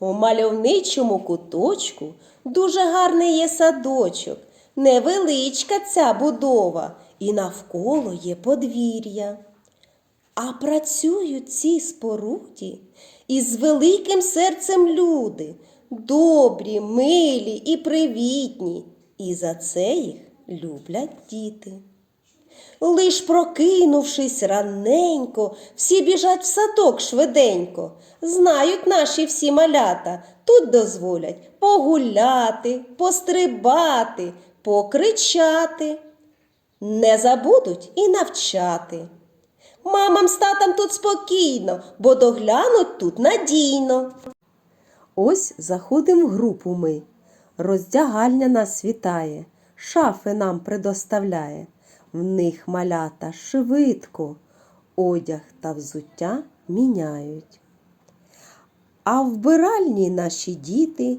У мальовничому куточку дуже гарний є садочок, невеличка ця будова, і навколо є подвір'я. А працюють ці споруді із великим серцем люди, добрі, милі і привітні, і за це їх люблять діти. Лиш прокинувшись раненько, всі біжать в садок швиденько. Знають наші всі малята, тут дозволять погуляти, пострибати, покричати. Не забудуть і навчати. Мамам з татам тут спокійно, бо доглянуть тут надійно. Ось заходимо в групу ми. Роздягальня нас вітає, шафи нам предоставляє. В них малята швидко, одяг та взуття міняють. А в вбиральні наші діти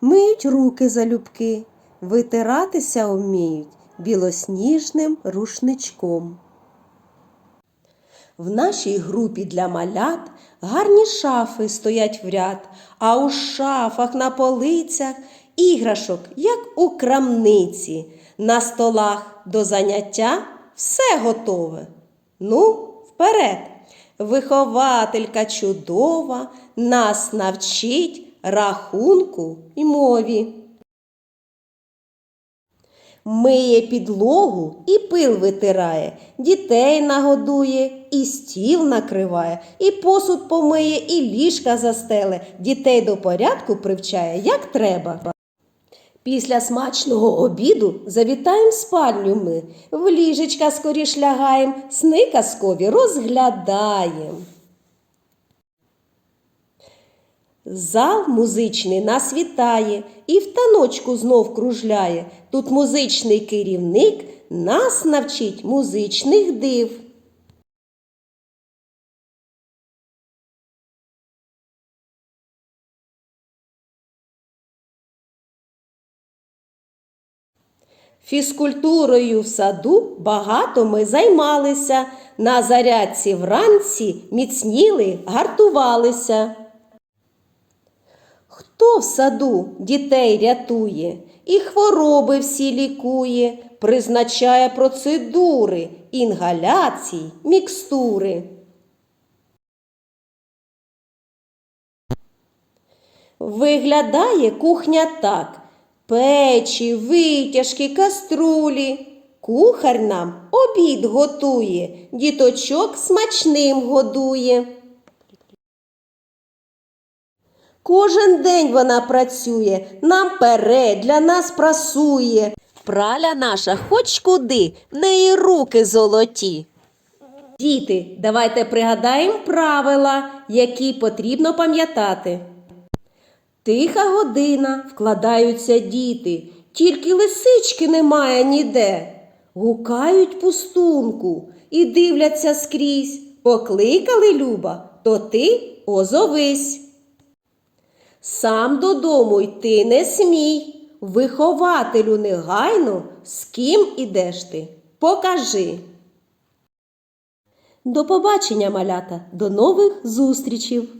миють руки залюбки, витиратися вміють білосніжним рушничком. В нашій групі для малят гарні шафи стоять в ряд, а у шафах на полицях іграшок, як у крамниці. На столах до заняття все готове. Ну, вперед! Вихователька чудова нас навчить рахунку й мові. Миє підлогу і пил витирає, дітей нагодує, і стіл накриває, і посуд помиє, і ліжка застеле, дітей до порядку привчає, як треба. Після смачного обіду завітаєм спальню ми, в ліжечка скоріш лягаєм, сни казкові розглядаєм. Зал музичний нас вітає і в таночку знов кружляє. Тут музичний керівник нас навчить музичних див. Фізкультурою в саду багато ми займалися. На зарядці вранці міцніли, гартувалися. Хто в саду дітей рятує і хвороби всі лікує, призначає процедури, інгаляцій, мікстури. Виглядає кухня так: печі, витяжки, каструлі. Кухар нам обід готує, діточок смачним годує. Кожен день вона працює, нам пере, для нас прасує. Праля наша хоч куди, в неї руки золоті. Діти, давайте пригадаємо правила, які потрібно пам'ятати. Тиха година, вкладаються діти, тільки лисички немає ніде. Гукають пустунку і дивляться скрізь. Покликали Люба, то ти озовись. Сам додому йти не смій. Вихователю негайно, з ким ідеш ти, покажи. До побачення, малята, до нових зустрічів!